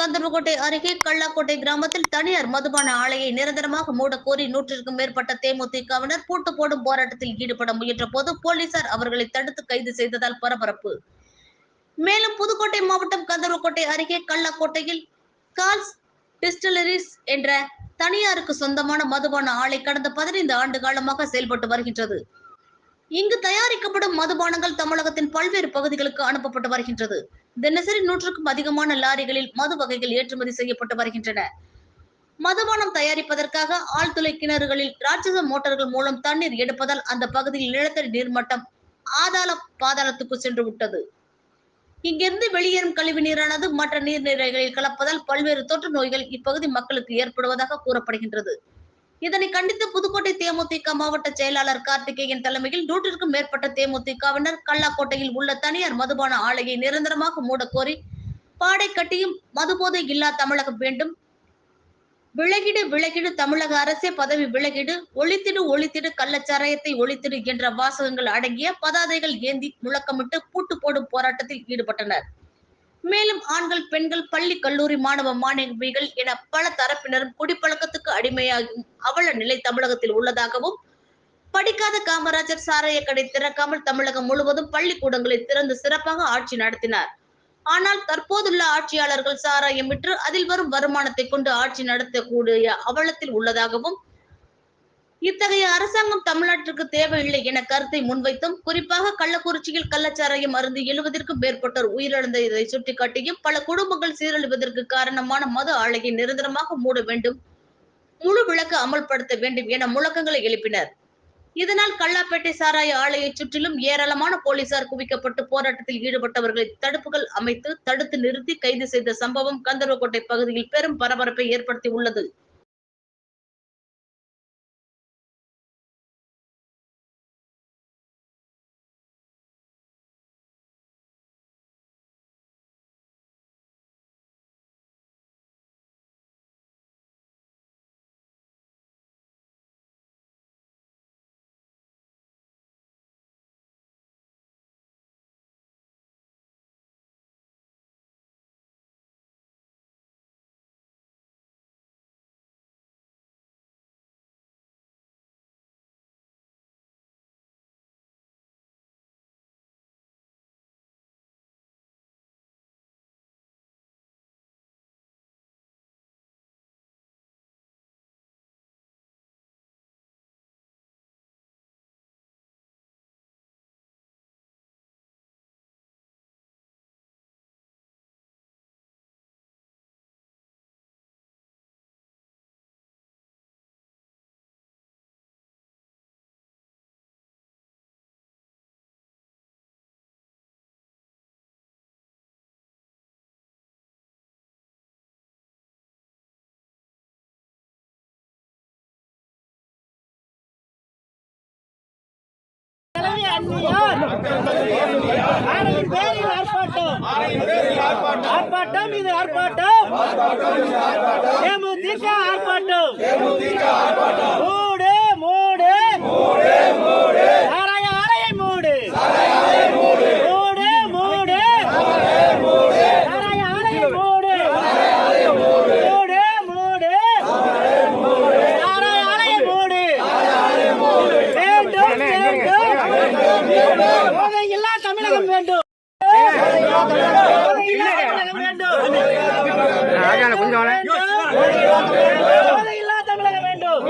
கந்தர்வகோட்டை அருகே கள்ளாக்கோட்டை கிராமத்தில் தனியார் மதுபான ஆலையை நிரந்தரமாக மூட கோரி நூற்றிற்கும் மேற்பட்ட தேமுதிகவினர் பூட்டு போடும் போராட்டத்தில் ஈடுபட முயன்ற போது போலீசார் அவர்களை தடுத்து கைது செய்ததால் பரபரப்பு. மேலும் புதுக்கோட்டை மாவட்டம் கந்தர்வக்கோட்டை அருகே கள்ளாக்கோட்டையில் கால்ஸ் டிஸ்டிலரிஸ் என்ற தனியாருக்கு சொந்தமான மதுபான ஆலை கடந்த பதினைந்து ஆண்டு காலமாக செயல்பட்டு வருகின்றது. இங்கு தயாரிக்கப்படும் மதுபானங்கள் தமிழகத்தின் பல்வேறு பகுதிகளுக்கு அனுப்பப்பட்டு வருகின்றது. தினசரி நூற்றுக்கும் அதிகமான லாரிகளில் மது வகைகள் ஏற்றுமதி செய்யப்பட்டு வருகின்றன. மதுபானம் தயாரிப்பதற்காக ஆழ்துளை கிணறுகளில் ராட்சச மோட்டார்கள் மூலம் தண்ணீர் எடுப்பதால் அந்த பகுதியில் நிலத்தடி நீர்மட்டம் ஆதாள பாதாளத்துக்கு சென்று விட்டது. இங்கிருந்து வெளியேறும் கழிவு நீரானது மற்ற நீர்நிலைகளில் கலப்பதால் பல்வேறு தொற்று நோய்கள் இப்பகுதி மக்களுக்கு ஏற்படுவதாக கூறப்படுகின்றது. இதனை கண்டித்து புதுக்கோட்டை தேமுதிக மாவட்ட செயலாளர் கார்த்திகேயன் தலைமையில் நூற்றிற்கும் மேற்பட்ட தேமுதிகவினர் கல்லாக்கோட்டையில் உள்ள தனியார் மதுபான ஆலையை நிரந்தரமாக மூடக்கோரி பாடை கட்டியும் மதுபோதை இல்லா தமிழகம் வேண்டும். விலகிடு விலகிடு தமிழக அரசே பதவி விலகிடு ஒளித்திடு ஒளித்திடு கள்ளச்சாராயத்தை ஒளித்திடு என்ற வாசகங்கள் அடங்கிய பதாதைகள் ஏந்தி முழக்கமிட்டு பூட்டு போடும் போராட்டத்தில் ஈடுபட்டனர். மேலும் ஆண்கள் பெண்கள் பள்ளி கல்லூரி மாணவ மாணவிகள் என பல தரப்பினரும் குடிப்பழக்கத்துக்கு அடிமையாகும் அவல நிலை தமிழகத்தில் உள்ளதாகவும் படிக்காத காமராஜர் சாராய கடை திறக்காமல் தமிழகம் முழுவதும் பள்ளிக்கூடங்களை திறந்து சிறப்பாக ஆட்சி நடத்தினார். ஆனால் தற்போதுள்ள ஆட்சியாளர்கள் சாராயம் விற்று அதில் வரும் வருமானத்தை கொண்டு ஆட்சி நடத்தக்கூடிய அவலத்தில் உள்ளதாகவும் இத்தகைய அரசாங்கம் தமிழ்நாட்டிற்கு தேவையில்லை என கருத்தை முன்வைத்தும் குறிப்பாக கள்ளக்குறிச்சியில் கள்ளச்சாராயம் அருந்து எழுவதற்கும் மேற்பட்டோர் உயிரிழந்ததை சுட்டிக்காட்டியும் பல குடும்பங்கள் சீரழிவதற்கு காரணமான மது ஆலையை நிரந்தரமாக மூட வேண்டும் முழு விளக்கு அமல்படுத்த வேண்டும் என முழக்கங்களை எழுப்பினர். இதனால் கல்லாப்பேட்டை சாராய ஆலையை சுற்றிலும் ஏராளமான போலீசார் குவிக்கப்பட்டு போராட்டத்தில் ஈடுபட்டவர்களை தடுப்புகள் அமைத்து தடுத்து நிறுத்தி கைது செய்த சம்பவம் கந்தர்வக்கோட்டை பகுதியில் பெரும் பரபரப்பை ஏற்படுத்தி உள்ளது. ஆர்ப்பாட்டம். ஆர்ப்பாட்டம் இது ஆர்ப்பாட்டம். தேமுதிக ஆர்ப்பாட்டம் மூடு மூடு சாராய ஆலையை மூடு மூடு மூடு சாராய ஆலையை மூடு மூடு மூடு சாராய ஆலையை மூடு வேண்டும் வேண்டும் போதை இல்லா தமிழகம் வேண்டும் போதை இல்லா தமிழகம் வேண்டும்.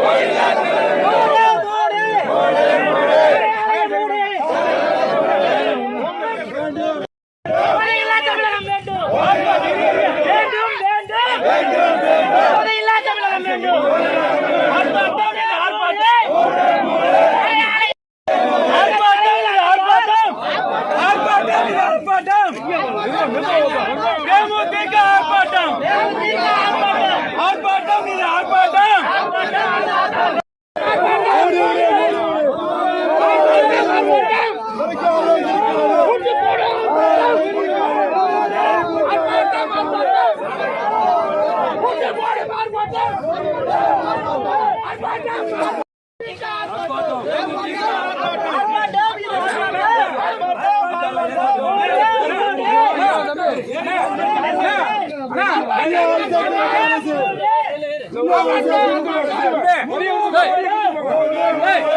Hey!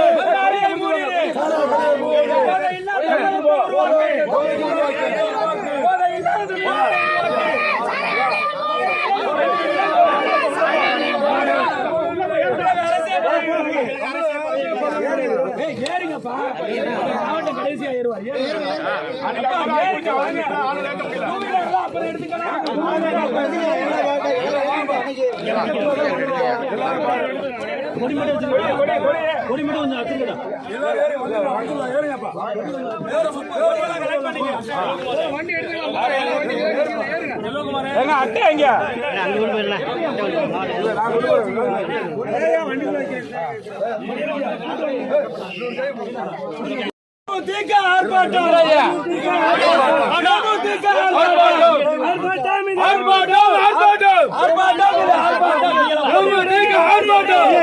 எங்க அட்டை எங்க தேமுதிக ஆர்ப்பாட்டம். தேமுதிக ஆர்ப்பாட்டம். ஆர்ப்பாட்டம். ஆர்ப்பாட்டம். ஆர்ப்பாட்டம். தேமுதிக ஆர்ப்பாட்டம்.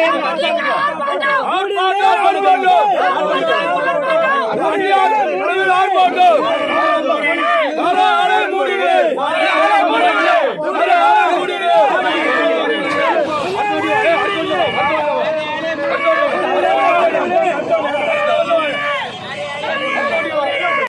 ஆர்ப்பாட்டம். ஆர்ப்பாட்டம். ஆர்ப்பாட்டம்.